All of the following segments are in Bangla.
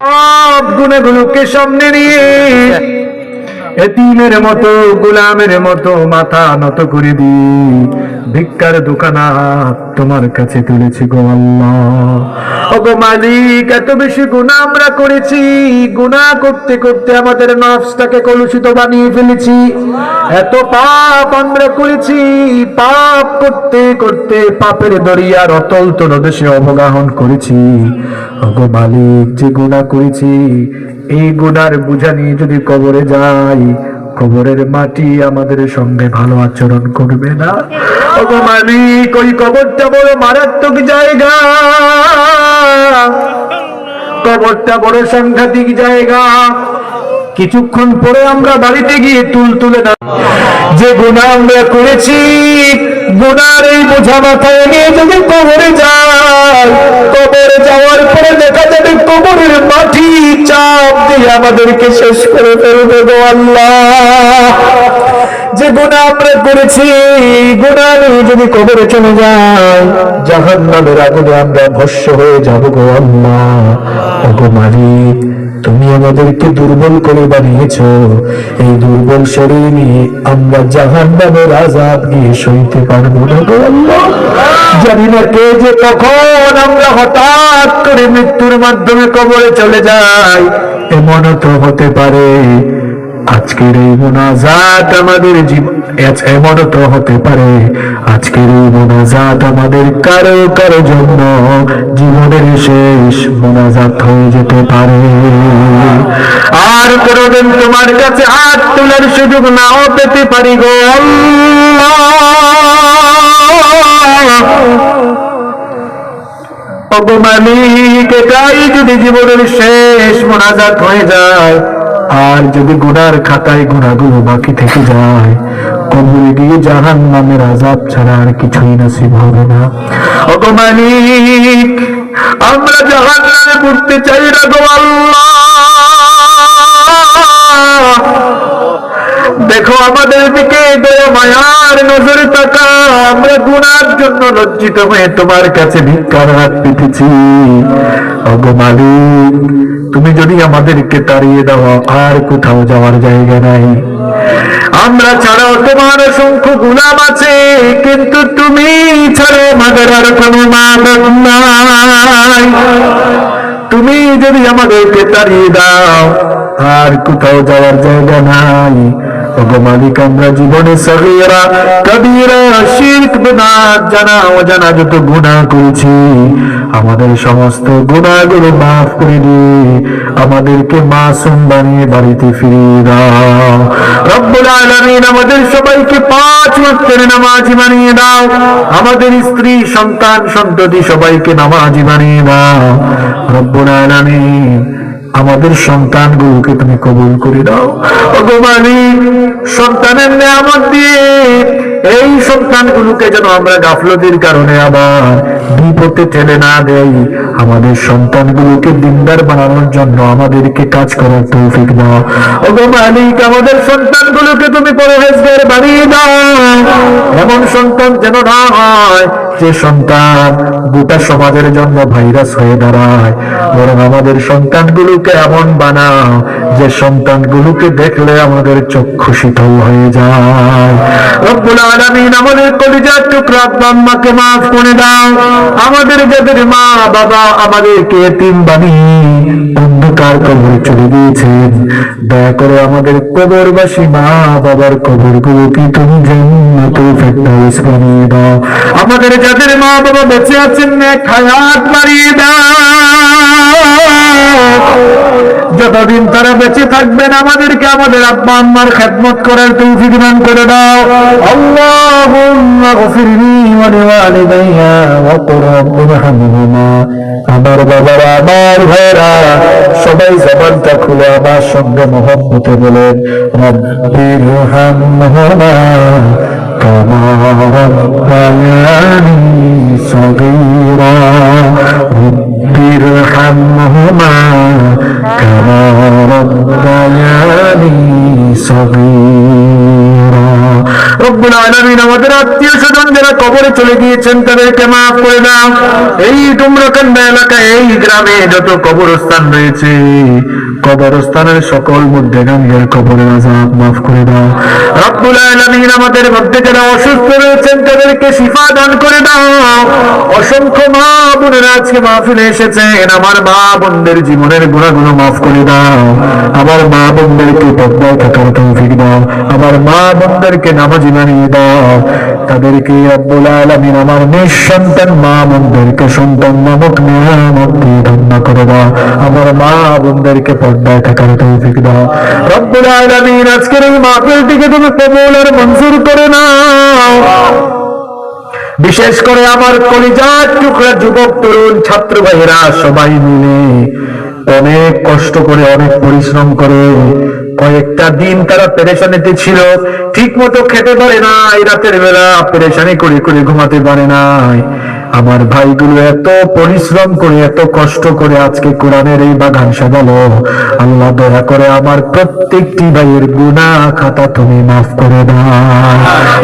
সব গুণগুলোকে সামনে নিয়ে এতিমের মতো, গোলামের মতো মাথা নত করে দি। ভিক্ষার দোকানা তোমার কাছে তুলেছি গো আল্লাহ। ওগো মালিক, এত বেশি গুণা আমরা করেছি। গুণা করতে করতে আমাদের নফসটাকে কলুষিত বানিয়ে ফেলেছি। এত পাপ আমরা করেছি। পাপ করতে করতে পাপের দরিয়ার অতল তলদেশে অবগাহন করেছি। ওগো মালিক, যে গুণা করেছি এই গুণার বোঝা নিয়ে যদি কবরে যাই, কবরের মাটি আমাদের সঙ্গে ভালো আচরণ করবে না? মালিক, ওই কবরটা বড় মারাত্মক জায়গা। কবরটা বড় সাংঘাতিক জায়গা। কিছুক্ষণ পরে আমরা বাড়িতে গিয়ে তুল তুলে না যে গুণা আমরা করেছি গুণার এই বোঝা মাথায় নিয়ে যদি কবরে যাই, কবরে যাওয়ার পরে দেখা যাবে কবরের মাটি চাপ দিয়ে আমাদেরকে শেষ করে ফেলবে গো আল্লাহ। যে গুণা আমরা করেছি গুণা নিয়ে যদি কবরে চলে যাই জাহান নামের আগুনে আমরা ভস্য হয়ে যাব গো আল্লাহ। মালিক তুমি আমাদেরকে দুর্বল করে বানিয়েছ। এই দুর্বল শরীর নিয়ে আমরা জাহান নামের আজাদ গিয়ে সইতে পারব না জানি না কে যে কখন আমরা হঠাৎ করে মৃত্যুর মাধ্যমে কবরে চলে যাই। এমনও তো হতে পারে আজকের এই মোনাজাত আমাদের জীবন এমনও তো হতে পারে। আজকের এই মোনাজাত আমাদের কারও কারও জন্য জীবনের শেষ মোনাজাত হয়ে যেতে পারে। আর কোনোদিন তোমার কাছে হাত তোলার সুযোগ নাও পেতে পারি গো মালিক, এটাই যদি জীবনের শেষ মোনাজাত হয়ে যায় আর যদি গুনার খাতায় গুণাগুলো বাকি থেকে যায় কবরে গিয়ে জাহান নামের আজাব ছাড়া আর কিছুই নসিব হবে না। অগমানিক আমরা জাহান নামে পড়তে চাই না আল্লাহ। দেখো আমাদের দিকে মায়ার নজরে তাকা আমরা গুনার জন্য লজ্জিত হয়ে তোমার কাছে ভিক্ষার হাত পেতেছি মালিক, তুমি যদি আমাদেরকে তাড়িয়ে দাও, আর কোথাও যাওয়ার জায়গা নাই। আমরা ছাড়াও তোমার অসংখ্য গুলাম আছে, কিন্তু তুমি ছাড়াও আমাদের আর কোনো নাই। তুমি যদি আমাদেরকে তাড়িয়ে দাও, আর কোথাও যাওয়ার জায়গা নাই। মালিক আমরা জীবনে সগীরা, কবিরা, শিরক বিদআত জানা, অজানা যত গুনাহ করেছি, আমাদের সমস্ত গুনাহগুলো মাফ করে দিয়ে আমাদেরকে মাসুম বানিয়ে বাড়িতে ফিরিয়ে দাও। রব্বুল আলামিন আমাদের সবাইকে পাঁচ ওয়াক্তের নামাজি বানিয়ে দাও, আমাদের স্ত্রী, সন্তান, সন্ততি সবাইকে নামাজি বানিয়ে দাও। রব্বুল আলামিন আমাদের সন্তানগুলোকে তুমি কবুল করে দাও ভগবানী সন্তানের নিয়ামত দিয়ে এই সন্তানগুলোকে যেন আমরা গাফলতির কারণে আবার বিপদে ঠেলে না দেই। আমাদের সন্তানগুলোকে দিনদার বানানোর জন্য আমাদেরকে কাজ করার তৌফিক দাও। ওগো মালিক, আমাদের সন্তানগুলোকে তুমি পরহেজগার বানিয়ে দাও। এমন সন্তান যেন না হয়, যে সন্তান গোটা সমাজের জন্য ভাইরাস হয়ে দাঁড়ায়। বরং আমাদের সন্তানগুলোকে এমন বানাও, যে সন্তানগুলোকে দেখলে আমাদের চক্ষু শীতল হয়ে যায়। রব্বুল আলামিন আমাদের কলিজার টুকরা আব্বা আম্মাকে মাফ করে দাও। আমাদের যাদের মা, বাবা আমাদেরকে এতিম বানিয়ে অন্ধকার কবরে চলে গিয়েছেন। দয়া করে আমাদের কবরবাসী মা, বাবার কবরগুলোকে তুমি জান্নাতুল আমাদের যাদের মা বাবা বেঁচে আছেন যতদিন তারা বেঁচে থাকবেন, আমাদেরকে আমাদের আব্বা আম্মার খেদমত করার তৌফিক দান করে দাও। আমার বাবারা, আমার ভাইরা সবাই জবানটা খুলে আমার সঙ্গে মহব্বতে বলেন রব্বির কামা রব্বায়ানি সগীরা রব্বির হামহুমা কামা রব্বায়ানি সগীরা রব্বুল আলামিন, আমাদের আত্মীয় স্বজন যারা কবরে চলে গিয়েছেন, তাদেরকে মাফ করে দাও। এই ডুমরকান্দা এলাকায়, এই গ্রামে যত কবরস্থান রয়েছে কবরস্থানের সকল মধ্যেগামীর কবরের আজাব মাফ করে দাও। রব্বুল আলামিন আমাদের মধ্যে যারা অসুস্থ রয়েছেন, তাদেরকে শিফা দান করে দাও। অসংখ্য মা বোনেরা আজকে মাহফিলে এসেছেন। আমার মা বোনদের জীবনের গুণাগুলো মাফ করে দাও। আমার মা বোনদেরকে পদ্মায় থাকার তৌফিক দাও। আমার মা বোনদেরকে নামাজি বানিয়ে দাও। তাদেরকে রব্বুল আলামিন আমার নিঃসন্তান মা বোনদেরকে সন্তান নামক নিয়ামত দিয়ে করে দাও আমার মা বোনদেরকে পর্দায় থাকার তৌফিক দাও। রব্বুল আলামিন, আজকের এই মাহফিলটিকে তুমি কবুল আর মঞ্জুর করে নাও। বিশেষ করে আমার কলিজার টুকরা যুবক, তরুণ, ছাত্র ভাইয়েরা সবাই মিলে অনেক কষ্ট করে, অনেক পরিশ্রম করে কয়েকটা দিন তারা পেরেশানিতে ছিল। ঠিক মতো খেতে পারে না। এই রাতের বেলা পেরেশানি করে করে ঘুমাতে পারে নাই। আমার ভাইগুলো এত পরিশ্রম করে, এত কষ্ট করে আজকে কোরআনের এই বাগান সাজালো। আল্লাহ দয়া করে আমার প্রত্যেকটি ভাইয়ের গুনাহ খাতা তুমি মাফ করে দাও।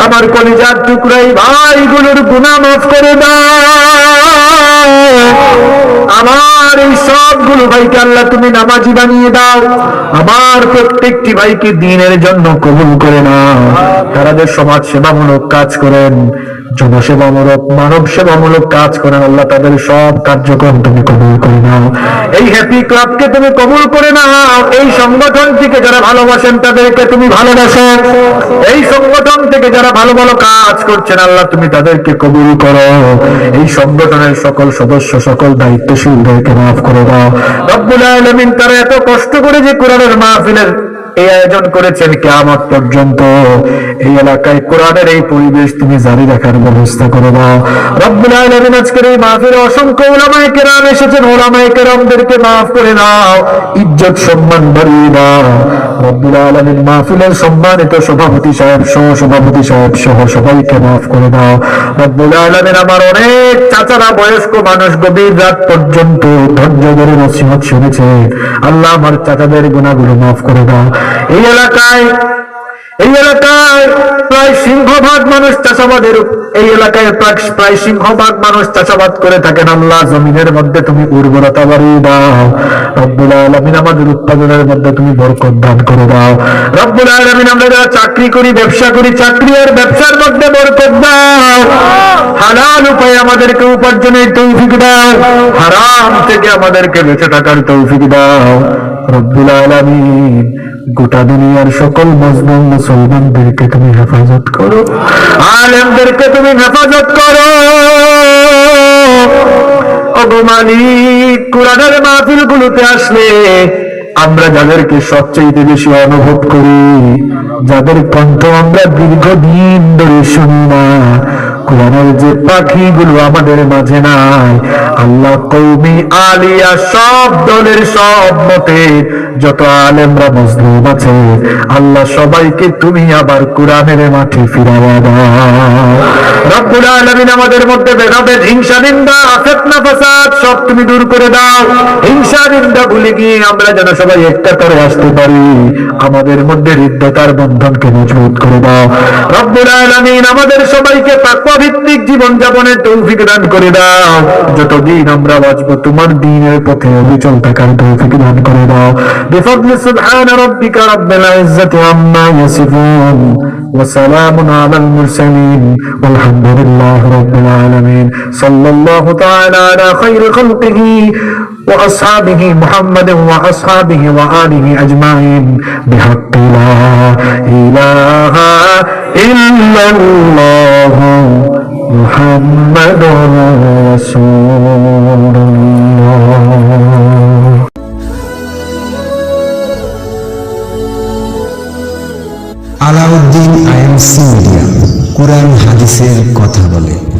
আমার কলিজার টুকরাই ভাইগুলোর গুণা মাফ করে দাও। আমার এই সবগুলো ভাইকে আল্লাহ তুমি নামাজি বানিয়ে দাও। আমার প্রত্যেকটি ভাইকে দিনের জন্য কবুল করে না তারা সমাজ সেবামূলক কাজ করেন, জনসেবামূলক মানব সেবামূলক কাজ করেন, আল্লাহ তাদের সব কার্যক্রম তুমি কবুল করে এই হ্যাপি ক্লাবকে তুমি কবুল করে নাও। এই সংগঠন থেকে যারা ভালোবাসেন তাদেরকে তুমি ভালোবাসো এই সংগঠন থেকে যারা ভালো ভালো কাজ করছেন, আল্লাহ তুমি তাদেরকে কবুল করো। এই সংগঠনের সকল সদস্য, সকল দায়িত্বশীলদেরকে মাফ করে দাও। রব্বুল আলামিন তারা এত কষ্ট করে যে কোরআনের মাহফিলের এই আয়োজন করেছেন কেয়ামত পর্যন্ত। এই এলাকায় কোরআনের এই পরিবেশ তুমি জারি রাখার ব্যবস্থা করে দাও। রব্বুল আজকের এই মাহফিলে অসংখ্য ওলামায়ে কেরাম এসেছেন। ওলামায়ে কেরামদেরকে মাফ করে দাও। ইজ্জত সম্মান বাড়িয়ে দাও। রব্বুল আলামিন মাহফিলের সম্মানিত সভাপতি সাহেব সহ সভাপতি সাহেব সহ সবাইকে মাফ করে দাও। রব্বুল আলামিন আমার অনেক চাচারা, বয়স্ক মানুষ গভীর রাত পর্যন্ত ধৈর্য ধরে নসিহত শুনেছে। আল্লাহ আমার চাচাদের গুণাগুলো মাফ করে দাও। এই এলাকায় এই এলাকায় প্রায় সিংহভাগ মানুষ চাষাবাদের এই এলাকায় প্রায় সিংহভাগ মানুষ চাষাবাদ করে থাকেন আল্লাহ জমিনের মধ্যে তুমি উর্বরতা বাড়িয়ে দাও। রব্বুল আলমিন আমাদের উৎপাদনের মধ্যে তুমি বরকত দান করে দাও। রব্বুল আলমিন আমরা যারা চাকরি করি, ব্যবসা করি, চাকরি আর ব্যবসার মধ্যে বরকত দাও। হালাল উপায় আমাদেরকে উপার্জনের তৌফিক দাও। হারাম থেকে আমাদেরকে বেঁচে থাকার তৌফিক দাও। রব্বুল আলমিন, গোটা দুনিয়ার সকল মজলুম মুসলমানদেরকে তুমি হেফাজত করো। আলেমদেরকে তুমি হেফাজত করো। মালিক, কোরআনের মাহফিল গুলোতে আসলে আমরা যাদেরকে সবচেয়ে বেশি অনুভব করি, যাদের কণ্ঠ আমরা দীর্ঘদিন ধরে শুনি না কোরআনের যে পাখিগুলো আমাদের মাঝে নাই, আল্লাহ কৌমি আলিয়া সব দলের সব মতে, যত আলেমরা আছে, আল্লাহ সবাইকে তুমি আবার কোরআনের মাঠে দাও। আমাদের মধ্যে ভেদাভেদ, হিংসা, নিন্দা, ফিতনা, ফাসাদ সব তুমি দূর করে দাও। হিংসা, নিন্দা ভুলে গিয়ে আমরা যেন সবাই একটা করে আসতে পারি। আমাদের মধ্যে হৃদ্যতার বন্ধনকে মজবুত করে দাও। রব্বুল আলামিন আমাদের সবাইকে তাকওয়া ভিত্তিক জীবন যাপনের তৌফিক দান করে দাও যতদিন আমরা বাঁচবো তোমার দিনের পথে অবিচল থাকার তৌফিক দান করে দাও بفضل سبحان ربك رب العزة عما يصفون وسلام على المرسلين والحمد لله رب العالمين صلى الله تعالى على خير خلقه وأصحابه محمد وأصحابه وآله أجمعين بحق لا إله ইল্লাল্লাহ মুহাম্মাদুর রাসূলুল্লাহ। আলাউদ্দিন আইএমসি মিডিয়া কোরআন হাদিসের কথা বলে।